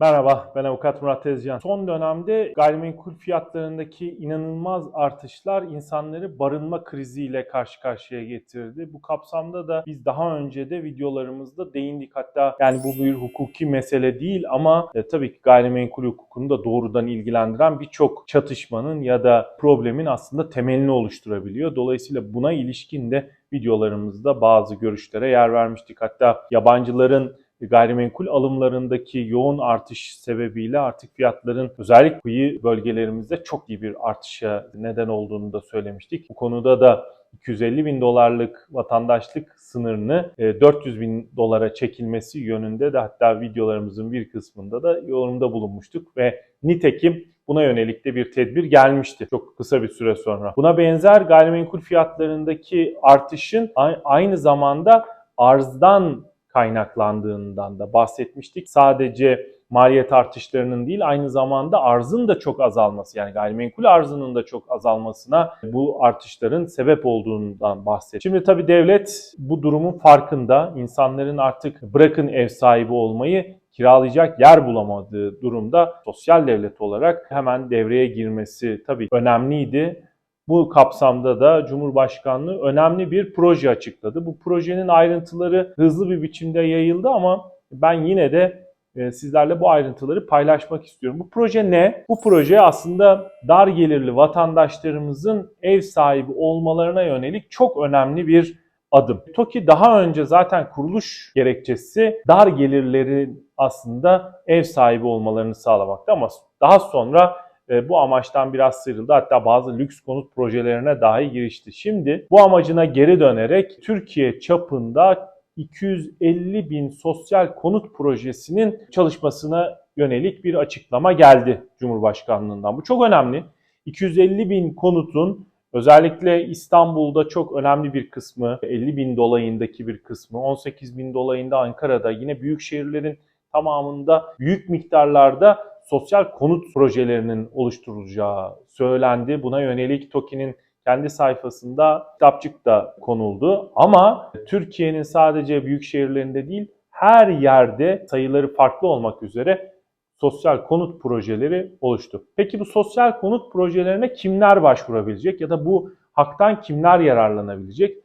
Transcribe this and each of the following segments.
Merhaba, ben avukat Murat Tezcan. Son dönemde gayrimenkul fiyatlarındaki inanılmaz artışlar insanları barınma kriziyle karşı karşıya getirdi. Bu kapsamda da biz daha önce de videolarımızda değindik. Hatta yani bu bir hukuki mesele değil ama e, tabii ki gayrimenkul hukukunu da doğrudan ilgilendiren birçok çatışmanın ya da problemin aslında temelini oluşturabiliyor. Dolayısıyla buna ilişkin de videolarımızda bazı görüşlere yer vermiştik. Hatta yabancıların gayrimenkul alımlarındaki yoğun artış sebebiyle artık fiyatların özellikle kıyı bölgelerimizde çok iyi bir artışa neden olduğunu da söylemiştik. Bu konuda da 250 bin dolarlık vatandaşlık sınırını 400 bin dolara çekilmesi yönünde de hatta videolarımızın bir kısmında da yorumda bulunmuştuk ve nitekim buna yönelik de bir tedbir gelmişti çok kısa bir süre sonra. Buna benzer gayrimenkul fiyatlarındaki artışın aynı zamanda arzdan kaynaklandığından da bahsetmiştik. Sadece maliyet artışlarının değil aynı zamanda arzın da çok azalması yani gayrimenkul arzının da çok azalmasına bu artışların sebep olduğundan bahsettik. Şimdi tabii devlet bu durumun farkında. İnsanların artık bırakın ev sahibi olmayı kiralayacak yer bulamadığı durumda sosyal devlet olarak hemen devreye girmesi tabii önemliydi. Bu kapsamda da Cumhurbaşkanlığı önemli bir proje açıkladı. Bu projenin ayrıntıları hızlı bir biçimde yayıldı ama ben yine de e, sizlerle bu ayrıntıları paylaşmak istiyorum. Bu proje ne? Bu proje aslında dar gelirli vatandaşlarımızın ev sahibi olmalarına yönelik çok önemli bir adım. TOKİ daha önce zaten kuruluş gerekçesi dar gelirlerin aslında ev sahibi olmalarını sağlamakta ama daha sonra bu amaçtan biraz sıyrıldı. Hatta bazı lüks konut projelerine dahi girişti. Şimdi bu amacına geri dönerek Türkiye çapında 250 bin sosyal konut projesinin çalışmasına yönelik bir açıklama geldi Cumhurbaşkanlığından. Bu çok önemli. 250 bin konutun özellikle İstanbul'da çok önemli bir kısmı, 50 bin dolayındaki bir kısmı, 18 bin dolayında Ankara'da, yine büyük şehirlerin tamamında büyük miktarlarda sosyal konut projelerinin oluşturulacağı söylendi. Buna yönelik TOKİ'nin kendi sayfasında kitapçık da konuldu. Ama Türkiye'nin sadece büyük şehirlerinde değil her yerde sayıları farklı olmak üzere sosyal konut projeleri oluştu. Peki bu sosyal konut projelerine kimler başvurabilecek ya da bu haktan kimler yararlanabilecek?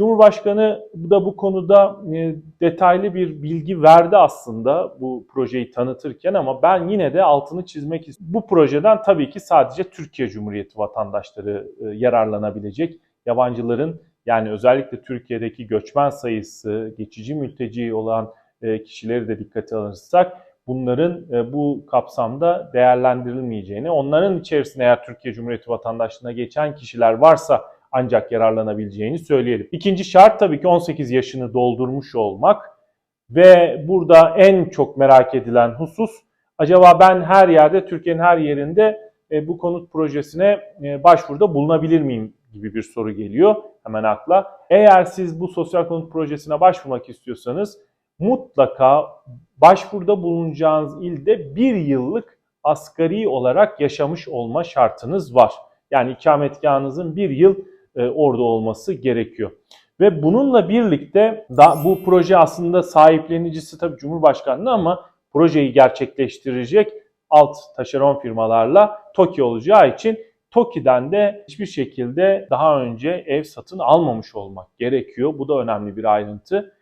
Cumhurbaşkanı da bu konuda e, detaylı bir bilgi verdi aslında bu projeyi tanıtırken ama ben yine de altını çizmek istiyorum. Bu projeden tabii ki sadece Türkiye Cumhuriyeti vatandaşları e, yararlanabilecek. Yabancıların yani özellikle Türkiye'deki göçmen sayısı, geçici mülteci olan e, kişileri de dikkate alırsak bunların bu kapsamda değerlendirilmeyeceğini, onların içerisinde eğer Türkiye Cumhuriyeti vatandaşlığına geçen kişiler varsa ancak yararlanabileceğini söyleyelim. İkinci şart tabii ki 18 yaşını doldurmuş olmak ve burada en çok merak edilen husus acaba ben her yerde Türkiye'nin her yerinde e, bu konut projesine e, başvuruda bulunabilir miyim gibi bir soru geliyor hemen akla. Eğer siz bu sosyal konut projesine başvurmak istiyorsanız mutlaka başvuruda bulunacağınız ilde bir yıllık asgari olarak yaşamış olma şartınız var. Yani ikametgahınızın bir yıl orada olması gerekiyor. Ve bununla birlikte da, bu proje aslında sahiplenicisi tabii Cumhurbaşkanlığı ama projeyi gerçekleştirecek alt taşeron firmalarla TOKİ olacağı için TOKİ'den de hiçbir şekilde daha önce ev satın almamış olmak gerekiyor. Bu da önemli bir ayrıntı.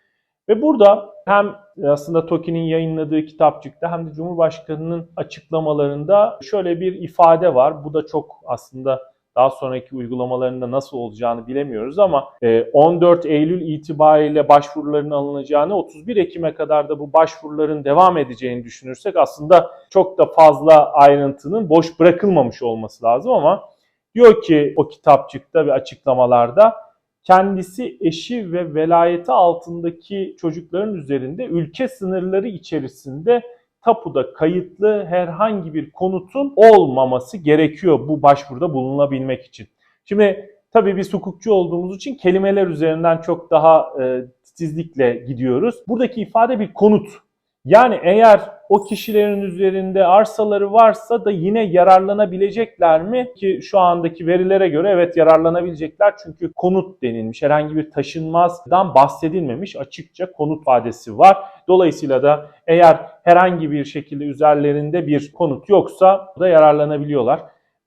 Ve burada hem aslında TOKİ'nin yayınladığı kitapçıkta hem de Cumhurbaşkanı'nın açıklamalarında şöyle bir ifade var. Bu da çok aslında daha sonraki uygulamalarında nasıl olacağını bilemiyoruz ama 14 e, Eylül itibariyle başvuruların alınacağını, 31 Ekim'e kadar da bu başvuruların devam edeceğini düşünürsek aslında çok da fazla ayrıntının boş bırakılmamış olması lazım ama diyor ki o kitapçıkta ve açıklamalarda kendisi eşi ve velayeti altındaki çocukların üzerinde ülke sınırları içerisinde tapuda kayıtlı herhangi bir konutun olmaması gerekiyor bu başvuruda bulunabilmek için. Şimdi tabii biz hukukçu olduğumuz için kelimeler üzerinden çok daha e, titizlikle gidiyoruz. Buradaki ifade bir konut. Yani eğer o kişilerin üzerinde arsaları varsa da yine yararlanabilecekler mi? Ki şu andaki verilere göre evet yararlanabilecekler çünkü konut denilmiş. Herhangi bir taşınmazdan bahsedilmemiş. Açıkça konut vadesi var. Dolayısıyla da eğer herhangi bir şekilde üzerlerinde bir konut yoksa da yararlanabiliyorlar.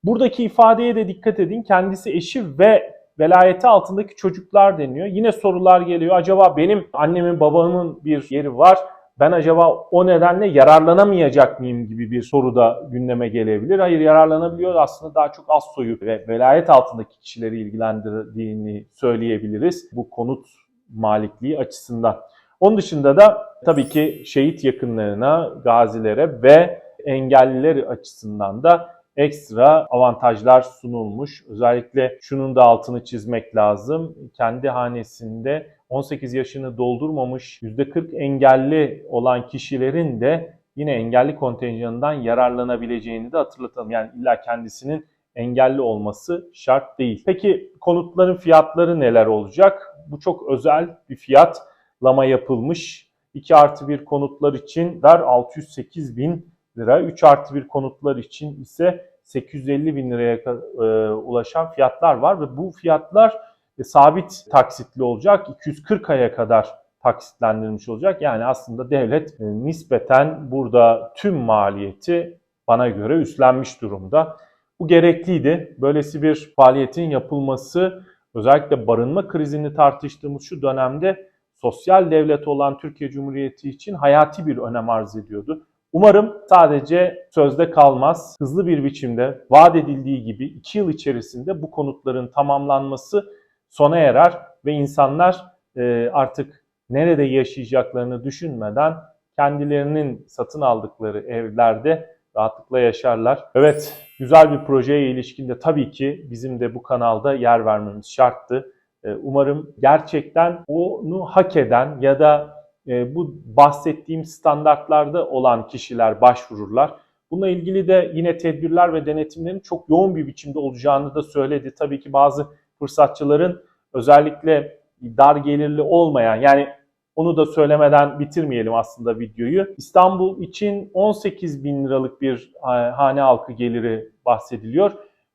Buradaki ifadeye de dikkat edin. Kendisi eşi ve velayeti altındaki çocuklar deniyor. Yine sorular geliyor. Acaba benim annemin babamın bir yeri var. Ben acaba o nedenle yararlanamayacak mıyım gibi bir soru da gündeme gelebilir. Hayır yararlanabiliyor aslında daha çok az soyu ve velayet altındaki kişileri ilgilendirdiğini söyleyebiliriz bu konut malikliği açısından. Onun dışında da tabii ki şehit yakınlarına, gazilere ve engelliler açısından da ekstra avantajlar sunulmuş. Özellikle şunun da altını çizmek lazım. Kendi hanesinde 18 yaşını doldurmamış %40 engelli olan kişilerin de yine engelli kontenjanından yararlanabileceğini de hatırlatalım. Yani illa kendisinin engelli olması şart değil. Peki konutların fiyatları neler olacak? Bu çok özel bir fiyatlama yapılmış. 2 artı 1 konutlar için der 608 bin lira. 3 artı 1 konutlar için ise 850 bin liraya e, ulaşan fiyatlar var ve bu fiyatlar e, sabit taksitli olacak. 240 aya kadar taksitlendirilmiş olacak. Yani aslında devlet e, nispeten burada tüm maliyeti bana göre üstlenmiş durumda. Bu gerekliydi. Böylesi bir faaliyetin yapılması özellikle barınma krizini tartıştığımız şu dönemde sosyal devlet olan Türkiye Cumhuriyeti için hayati bir önem arz ediyordu. Umarım sadece sözde kalmaz, hızlı bir biçimde vaat edildiği gibi 2 yıl içerisinde bu konutların tamamlanması sona erer ve insanlar e, artık nerede yaşayacaklarını düşünmeden kendilerinin satın aldıkları evlerde rahatlıkla yaşarlar. Evet, güzel bir projeye ilişkin de tabii ki bizim de bu kanalda yer vermemiz şarttı. E, umarım gerçekten onu hak eden ya da e, bu bahsettiğim standartlarda olan kişiler başvururlar. Bununla ilgili de yine tedbirler ve denetimlerin çok yoğun bir biçimde olacağını da söyledi. Tabii ki bazı fırsatçıların özellikle dar gelirli olmayan yani onu da söylemeden bitirmeyelim aslında videoyu. İstanbul için 18 bin liralık bir hane halkı geliri bahsediliyor.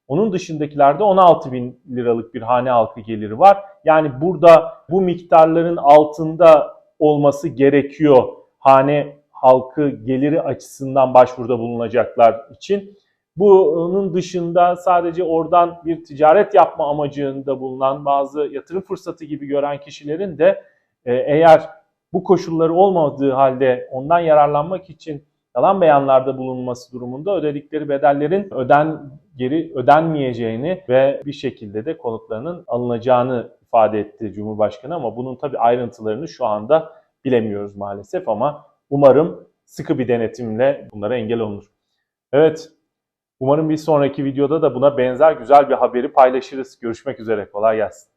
Onun dışındakilerde 16 bin liralık bir hane halkı geliri var. Yani burada bu miktarların altında olması gerekiyor hane halkı geliri açısından başvuruda bulunacaklar için. Bunun dışında sadece oradan bir ticaret yapma amacında bulunan bazı yatırım fırsatı gibi gören kişilerin de e, eğer bu koşulları olmadığı halde ondan yararlanmak için yalan beyanlarda bulunması durumunda ödedikleri bedellerin öden geri ödenmeyeceğini ve bir şekilde de konutlarının alınacağını ifade etti Cumhurbaşkanı ama bunun tabi ayrıntılarını şu anda bilemiyoruz maalesef ama umarım sıkı bir denetimle bunlara engel olunur. Evet, umarım bir sonraki videoda da buna benzer güzel bir haberi paylaşırız. Görüşmek üzere, kolay gelsin.